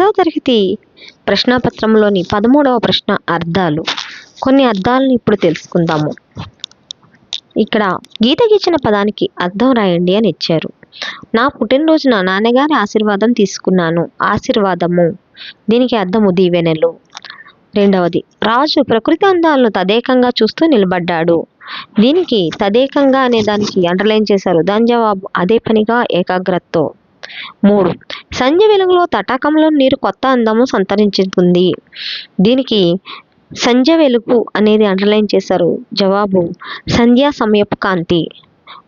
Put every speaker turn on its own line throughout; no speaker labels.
పదవ తరగతి ప్రశ్నాపత్రంలోని పదమూడవ ప్రశ్న అర్థాలు. కొన్ని అర్థాలను ఇప్పుడు తెలుసుకుందాము. ఇక్కడ గీత గీచిన పదానికి అర్థం రాయండి అని ఇచ్చారు. నా పుట్టినరోజున నాన్నగారి ఆశీర్వాదం తీసుకున్నాను. ఆశీర్వాదము. దీనికి అర్థము దీవెనలు. రెండవది రాజు ప్రకృతి అందాలను తదేకంగా చూస్తూ నిలబడ్డాడు. దీనికి తదేకంగా అనే దానికి అండర్లైన్ చేశారు. దాని జవాబు అదే పనిగా ఏకాగ్రతతో మూడు. సంధ్య వెలుగులో తటాకంలో నీరు కొత్త అందము సంతరించుకుంది. దీనికి సంధ్య వెలుగు అనేది అండర్లైన్ చేశారు. జవాబు సంధ్యా సమయపు కాంతి.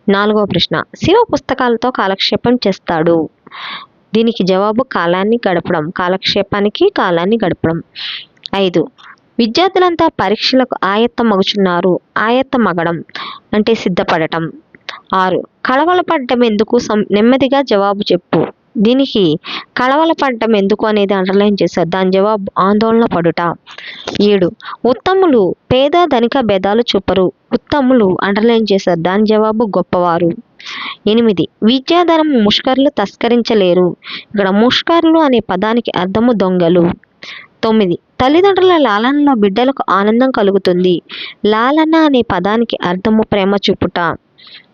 నాలుగో ప్రశ్న శివ పుస్తకాలతో కాలక్షేపం చేస్తాడు. దీనికి జవాబు కాలాన్ని గడపడం. కాలక్షేపానికి కాలాన్ని గడపడం. ఐదు. విద్యార్థులంతా పరీక్షలకు ఆయత్త మగుచున్నారు. ఆయత్త మగడం అంటే సిద్ధపడటం. ఆరు. కలవలపడ్డం ఎందుకు సం నెమ్మదిగా జవాబు చెప్పు. దీనికి కలవలపడ్డం ఎందుకు అనేది అండర్లైన్ చేశారు. దాని జవాబు ఆందోళన పడుట. ఏడు. ఉత్తములు పేద ధనిక భేదాలు చూపరు. ఉత్తములు అండర్లైన్ చేశారు. దాని జవాబు గొప్పవారు. ఎనిమిది. విద్యాధనం ముష్కర్లు తస్కరించలేరు. ఇక్కడ ముష్కర్లు అనే పదానికి అర్థము దొంగలు. తొమ్మిది. తల్లిదండ్రుల లాలనలో బిడ్డలకు ఆనందం కలుగుతుంది. లాలన అనే పదానికి అర్థము ప్రేమ చూపుట.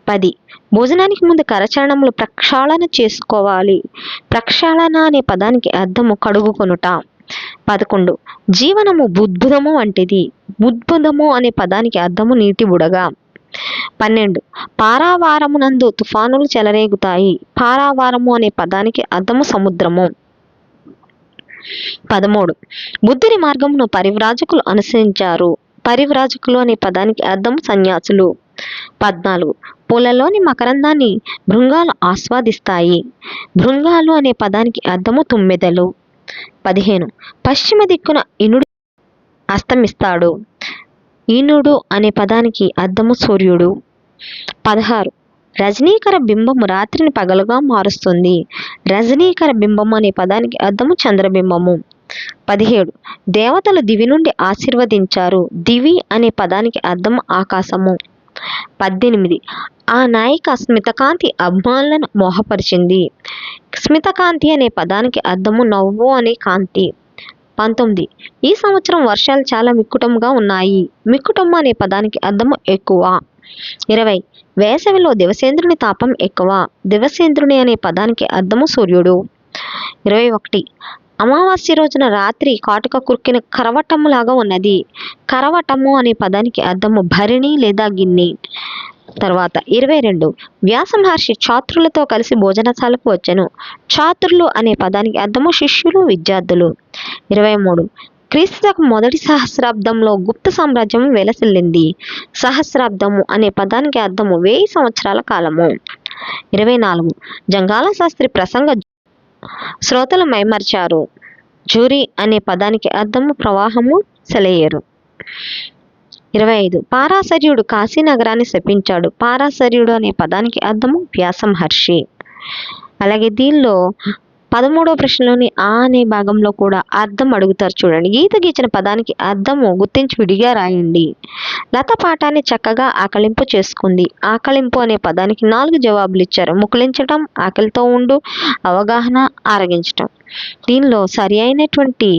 పది. భోజనానికి ముందు కరచరణములు ప్రక్షాళన చేసుకోవాలి. ప్రక్షాళన అనే పదానికి అర్థము కడుగుకొనుట. పదకొండు. జీవనము బుద్భుదము వంటిది. బుద్భుదము అనే పదానికి అర్థము నీటి బుడగా. పన్నెండు. పారావారమునందు తుఫానులు చెలరేగుతాయి. పారావారము అనే పదానికి అర్థము సముద్రము. పదమూడు. బుద్ధుని మార్గమును పరివ్రాజకులు అనుసరించారు. పరివ్రాజకులు అనే పదానికి అర్థం సన్యాసులు. పద్నాలుగు. పూలలోని మకరందాన్ని భృంగాలు ఆస్వాదిస్తాయి. భృంగాలు అనే పదానికి అర్థము తుమ్మెదలు. పదిహేను. పశ్చిమ దిక్కున ఇనుడు అస్తమిస్తాడు. ఈనుడు అనే పదానికి అర్థము సూర్యుడు. పదహారు. రజనీకర బింబము రాత్రిని పగలుగా మారుస్తుంది. రజనీకర బింబము అనే పదానికి అర్థము చంద్రబింబము. పదిహేడు. దేవతలు దివి నుండి ఆశీర్వదించారు. దివి అనే పదానికి అర్థం ఆకాశము. పద్దెనిమిది. ఆ నాయిక స్మితకాంతి అభిమానులను మోహపరిచింది. స్మితకాంతి అనే పదానికి అర్థము నవ్వు అనే కాంతి. పంతొమ్మిది. ఈ సంవత్సరం వర్షాలు చాలా మిక్కుటంగా ఉన్నాయి. మిక్కుటం అనే పదానికి అర్థము ఎక్కువ. ఇరవై. వేసవిలో దివసేంద్రుని తాపం ఎక్కువ. దివసేంద్రుని అనే పదానికి అర్థము సూర్యుడు. ఇరవై ఒకటి. అమావాస్య రోజున రాత్రి కాటుక కురికిన కరవటంలాగా ఉన్నది. కరవటము అనే పదానికి అర్థము భరిణి లేదా గిన్నె. తర్వాత ఇరవై రెండు. వ్యాస మహర్షి ఛాత్రులతో కలిసి భోజనశాలకు వచ్చాను. ఛాత్రులు అనే పదానికి అర్థము శిష్యులు విద్యార్థులు. ఇరవై మూడు. క్రీస్తుకు మొదటి సహస్రాబ్దంలో గుప్త సామ్రాజ్యం వెలసిల్లింది. సహస్రాబ్దము అనే పదానికి అర్థము వెయ్యి సంవత్సరాల కాలము. ఇరవై నాలుగు. జంగాల శాస్త్రి ప్రసంగ శ్రోతలు మైమర్చారు. జూరి అనే పదానికి అర్థము ప్రవాహము సెలయేరు. ఇరవై ఐదు పారాశర్యుడు కాశీ నగరాన్ని శపించాడు. పారాశర్యుడు అనే పదానికి అర్థము వ్యాసమహర్షి అలాగే దీనిలో పదమూడవ ప్రశ్నలోని ఆ అనే భాగంలో కూడా అర్థం అడుగుతారు చూడండి. గీత గీచిన పదానికి అర్థము గుర్తించి విడిగా రాయండి. లత పాఠాన్ని చక్కగా ఆకలింపు చేసుకుంది. ఆకలింపు అనే పదానికి నాలుగు జవాబులు ఇచ్చారు. ముకులించటం ఆకలితో ఉండు అవగాహన ఆరగించటం. దీనిలో సరి అయినటువంటి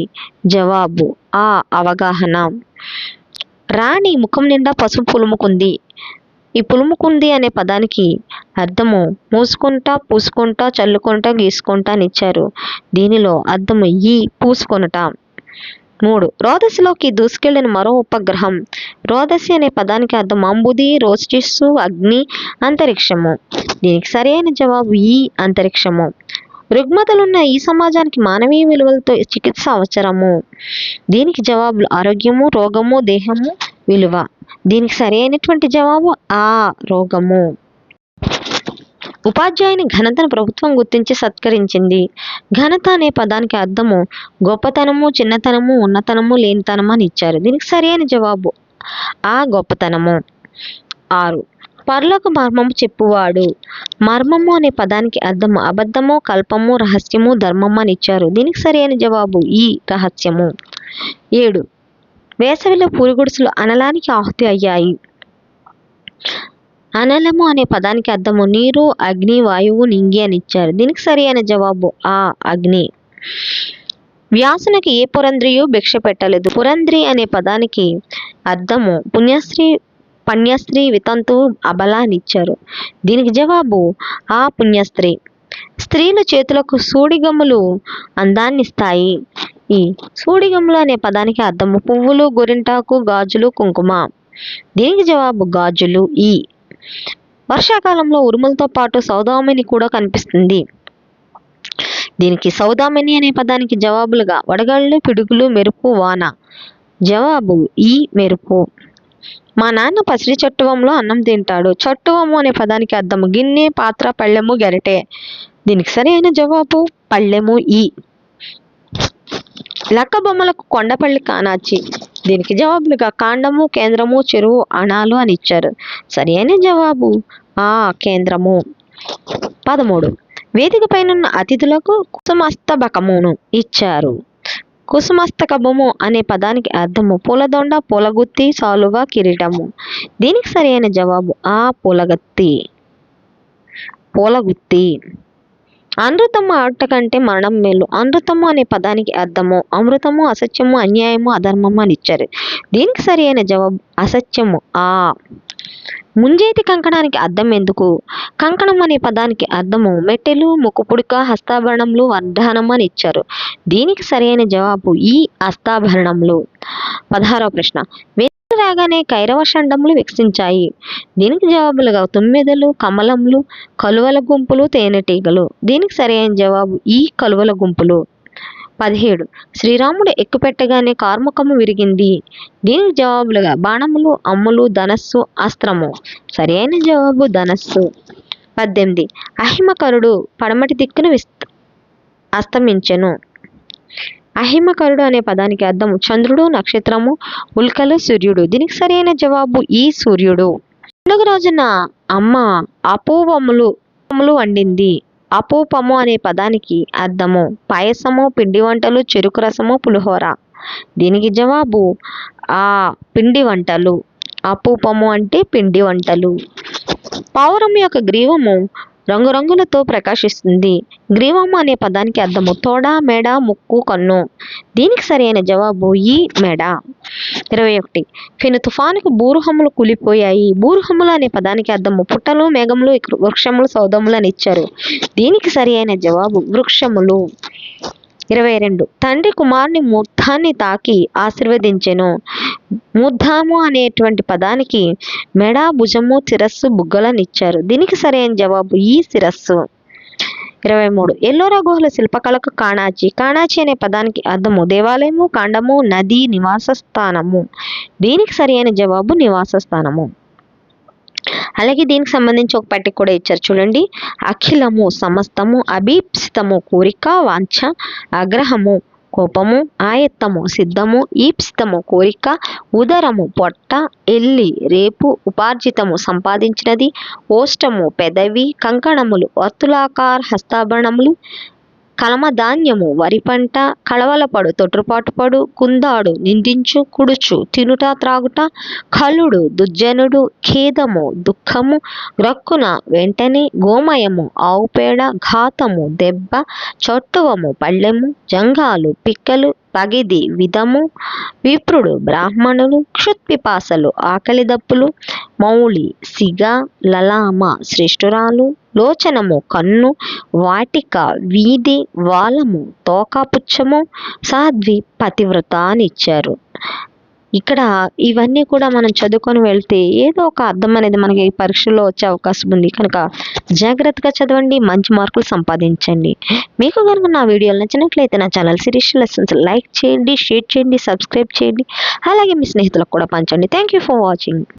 జవాబు ఆ అవగాహన. రాణి ముఖం నిండా పసుపు పులుముకుంది. ఈ పులుముకుంది అనే పదానికి అర్థము మూసుకుంటా పూసుకుంటా చల్లుకుంటా గీసుకుంటా అని ఇచ్చారు. దీనిలో అర్థము ఈ పూసుకొనుట. మూడు రోదసిలోకి దూసుకెళ్ళిన మరో ఉపగ్రహం. రోదసి అనే పదానికి అర్థం అంబుది రోచిస్సు అగ్ని అంతరిక్షము. దీనికి సరైన జవాబు ఈ అంతరిక్షము. రుగ్మతలున్న ఈ సమాజానికి మానవీయ విలువలతో చికిత్స అవసరము. దీనికి జవాబులు ఆరోగ్యము రోగము దేహము విలువ. దీనికి సరైనటువంటి జవాబు ఆ రోగము. ఉపాధ్యాయుని ఘనతను ప్రభుత్వం గుర్తించి సత్కరించింది. ఘనత అనే పదానికి అర్థము గొప్పతనము చిన్నతనము ఉన్నతనము లేనితనము అని ఇచ్చారు. దీనికి సరైన జవాబు ఆ గొప్పతనము. ఆరు. పర్లోక మర్మము చెప్పువాడు. మర్మము అనే పదానికి అర్థము అబద్ధము కల్పము రహస్యము ధర్మము అని ఇచ్చారు. దీనికి సరైన జవాబు ఈ రహస్యము. ఏడు. వేసవిలో పూరిగుడుసులు అనలానికి ఆహుతి అయ్యాయి. అనలము అనే పదానికి అర్థము నీరు అగ్ని వాయువు నింగి అని ఇచ్చారు. దీనికి సరి అయిన జవాబు ఆ అగ్ని. వ్యాసునికి ఏ పురంధ్రియు భిక్ష పెట్టలేదు. పురంధ్రి అనే పదానికి అర్థము పుణ్యశ్రీ పుణ్యశ్రీ వితంతు అబల అని ఇచ్చారు. దీనికి జవాబు ఆ పుణ్యస్త్రీ. స్త్రీల చేతులకు సూడిగమ్ములు అందాన్నిస్తాయి. ఈ సూడిగములు అనే పదానికి అర్థము పువ్వులు గోరింటాకు గాజులు కుంకుమ. దీనికి జవాబు గాజులు ఈ. వర్షాకాలంలో ఉరుములతో పాటు సౌదామిని కూడా కనిపిస్తుంది. దీనికి సౌదామిని అనే పదానికి జవాబులుగా వడగళ్ళు పిడుగులు మెరుపు వాన. జవాబు ఈ మెరుపు. మా నాన్న పసిడి చట్టువంలో అన్నం తింటాడు. చట్టువము అనే పదానికి అర్థము గిన్నె పాత్ర పళ్ళెము గెరటే. దీనికి సరైన జవాబు పళ్ళెము ఈ. లక్క బొమ్మలకు కొండపల్లి కానాచి. దీనికి జవాబులుగా కాండము కేంద్రము చెరువు అణాలు అని ఇచ్చారు. సరైన జవాబు? ఆ కేంద్రము. పదమూడు. వేదిక పైనున్న అతిథులకు కుసుమస్తబకమును ఇచ్చారు. కుసుమస్తకబము అనే పదానికి అర్థము పూలదొండ పూలగుత్తి సాలువ కిరీటము. దీనికి సరైన జవాబు? ఆ పూలగత్తి. పూలగుత్తి. అనృతము ఆట కంటే మరణం మేలు. అనృతము అనే పదానికి అర్థము అమృతము అసత్యము అన్యాయము అధర్మము అని ఇచ్చారు. దీనికి సరైన జవాబు అసత్యము. ఆ. ముంజేతి కంకణానికి అర్థం ఎందుకు? కంకణం అనే పదానికి అర్థము మెట్టెలు ముక్కుపుడుక హస్తాభరణములు వర్ధనం అని ఇచ్చారు. దీనికి సరైన జవాబు ఈ హస్తాభరణములు. పదహారవ ప్రశ్న. రాగానే కైరవ షండములు వికసించాయి దీనికి జవాబులుగా తుమ్మెదలు కమలములు కలువల గుంపులు తేనెటీగలు. దీనికి సరైన జవాబు ఈ కలువల గుంపులు. పదిహేడు. శ్రీరాముడు ఎక్కుపెట్టగానే కార్ముఖము విరిగింది. దీనికి జవాబులుగా బాణములు అమ్ములు ధనస్సు అస్త్రము. సరైన జవాబు ధనస్సు. పద్దెనిమిది. అహిమకరుడు పడమటి దిక్కును విస్త అస్తమించెను. అహిమకరుడు అనే పదానికి అర్థం చంద్రుడు నక్షత్రము ఉల్కలు సూర్యుడు. దీనికి సరైన జవాబు ఈ సూర్యుడు. పండుగ రోజున అమ్మ అపూపములు వండింది. అపూపము అనే పదానికి అర్థము పాయసము పిండి వంటలు చెరుకు రసము పులిహోర. దీనికి జవాబు ఆ పిండి వంటలు. అపూపము అంటే పిండి వంటలు. పావురం యొక్క గ్రీవము రంగురంగులతో ప్రకాశిస్తుంది. గ్రీవము అనే పదానికి అర్థము తోడ మెడ ముక్కు కన్ను. దీనికి సరైన జవాబు ఈ మెడ. ఇరవై ఒకటి. ఫిను తుఫానుకు బూరుహములు కూలిపోయాయి. బూరుహములు అనే పదానికి అర్థము పుట్టలు మేఘములు వృక్షములు సౌదములు అని ఇచ్చారు. దీనికి సరైన జవాబు వృక్షములు. ఇరవై రెండు. తండ్రి కుమారుని ముద్ధాన్ని తాకి ఆశీర్వదించెను. ముద్ధాము అనేటువంటి పదానికి మెడ భుజము శిరస్సు బుగ్గలనిచ్చారు. దీనికి సరైన జవాబు ఈ శిరస్సు. ఇరవై మూడు. ఎల్లోరా గుహల శిల్పకళకు కాణాచి. కాణాచి అనే పదానికి అర్థము దేవాలయము కాండము నది నివాస స్థానము దీనికి సరైన జవాబు నివాస స్థానము అలాగే దీనికి సంబంధించి ఒక పట్టిక కూడా ఇచ్చారు. చూడండి. అఖిలము సమస్తము అభీప్సితము కోరిక వాంఛ ఆగ్రహము కోపము ఆయత్తము సిద్ధము ఈప్సితము కోరిక ఉదరము పొట్ట ఎల్లి రేపు ఉపార్జితము సంపాదించినది ఓష్టము పెదవి కంకణములు వత్తులాకార హస్తాభరణములు కలమధాన్యము వరి పంట కళవలపడు తొట్టుపాటుపడు కుందాడు నిందించు కుడుచు తినుట త్రాగుట కలుడు దుర్జనుడు ఖేదము దుఃఖము రక్కున వెంటనే గోమయము ఆవుపేడ ఘాతము దెబ్బ చొట్టువము పళ్ళెము జంగాలు పిక్కలు పగిది విధము. విప్రుడు బ్రాహ్మణులు క్షుత్పిపాసలు ఆకలిదప్పులు మౌళి సిగ లలామ శ్రేష్ఠురాలు లోచనము కన్ను వాటిక వీధి వాలము తోకాపుచ్చము సాధ్వి పతివ్రత అని ఇచ్చారు ఇక్కడ ఇవన్నీ కూడా మనం చదువుకొని వెళ్తే ఏదో ఒక అర్థం అనేది మనకి పరీక్షలో వచ్చే అవకాశం ఉంది. కనుక జాగ్రత్తగా చదవండి మంచి మార్కులు సంపాదించండి. మీకు కనుక నా వీడియోలు నచ్చినట్లయితే నా ఛానల్ సిరీస్ లెసన్స్ లైక్ చేయండి షేర్ చేయండి సబ్స్క్రైబ్ చేయండి. అలాగే మీ స్నేహితులకు కూడా పంచండి. Thank you for watching.